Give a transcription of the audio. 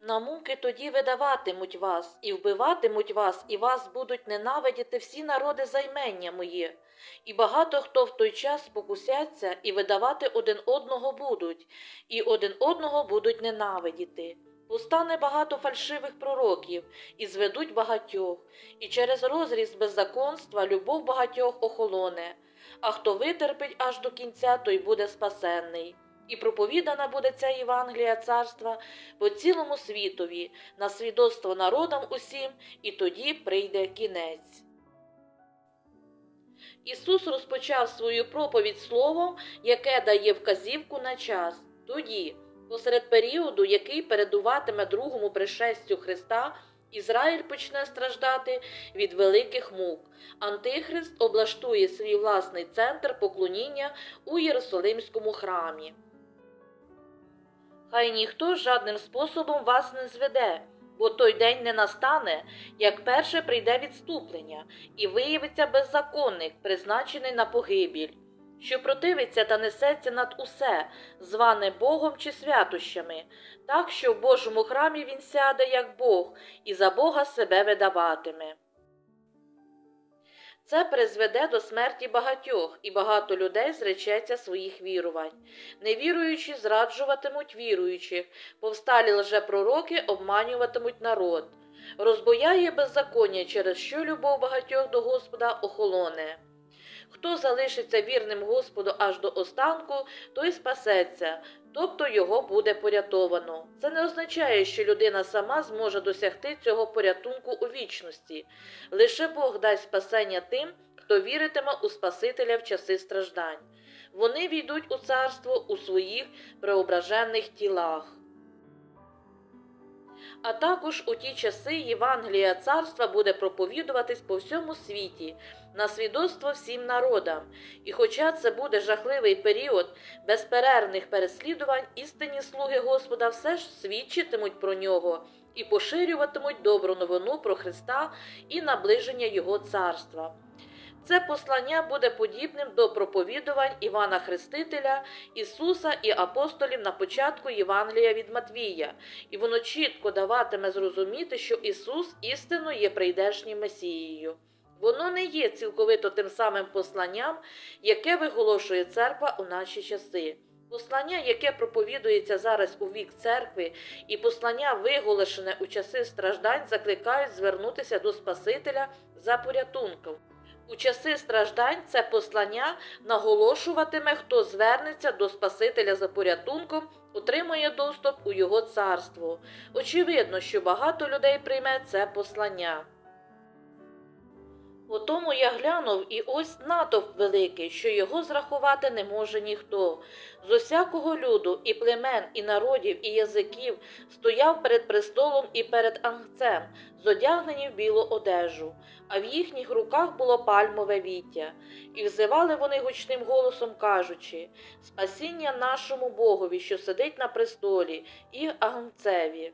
На муки тоді видаватимуть вас, і вбиватимуть вас, і вас будуть ненавидіти всі народи займення моє. І багато хто в той час спокусяться і видавати один одного будуть, і один одного будуть ненавидіти. Постане багато фальшивих пророків, і зведуть багатьох, і через розріз беззаконства любов багатьох охолоне, а хто витерпить аж до кінця, той буде спасенний. І проповідана буде ця Євангелія царства по цілому світові, на свідоцтво народам усім, і тоді прийде кінець. Ісус розпочав свою проповідь словом, яке дає вказівку на час. Тоді, посеред періоду, який передуватиме другому пришестю Христа, Ізраїль почне страждати від великих мук. Антихрист облаштує свій власний центр поклоніння у Єрусалимському храмі. Хай ніхто жадним способом вас не зведе, бо той день не настане, як перше прийде відступлення, і виявиться беззаконник, призначений на погибіль, що противиться та несеться над усе, зване Богом чи святощами, так що в Божому храмі він сяде, як Бог, і за Бога себе видаватиме. Це призведе до смерті багатьох, і багато людей зречеться своїх вірувань. Невіруючі зраджуватимуть віруючих, повсталі лжепророки обманюватимуть народ. Розбояє беззаконня, через що любов багатьох до Господа охолоне. Хто залишиться вірним Господу аж до останку, той спасеться, тобто його буде порятовано. Це не означає, що людина сама зможе досягти цього порятунку у вічності. Лише Бог дасть спасення тим, хто віритиме у Спасителя в часи страждань. Вони війдуть у царство у своїх преображених тілах. А також у ті часи Євангелія царства буде проповідуватись по всьому світі на свідоцтво всім народам. І хоча це буде жахливий період безперервних переслідувань, істинні слуги Господа все ж свідчитимуть про нього і поширюватимуть добру новину про Христа і наближення Його царства. Це послання буде подібним до проповідувань Івана Хрестителя, Ісуса і апостолів на початку Євангелія від Матвія, і воно чітко даватиме зрозуміти, що Ісус істинно є прийдешнім Месією. Воно не є цілковито тим самим посланням, яке виголошує церква у наші часи. Послання, яке проповідується зараз у вік церкви, і послання, виголошене у часи страждань, закликають звернутися до Спасителя за порятунком. У часи страждань це послання наголошуватиме, хто звернеться до Спасителя за порятунком, отримує доступ у Його царство. Очевидно, що багато людей прийме це послання. Потому я глянув, і ось натовп великий, що його зрахувати не може ніхто. З усякого люду, і племен, і народів, і язиків стояв перед престолом і перед ангцем, зодягнені в білу одежу, а в їхніх руках було пальмове віття. І взивали вони гучним голосом, кажучи Спасіння нашому Богові, що сидить на престолі, і агнцеві.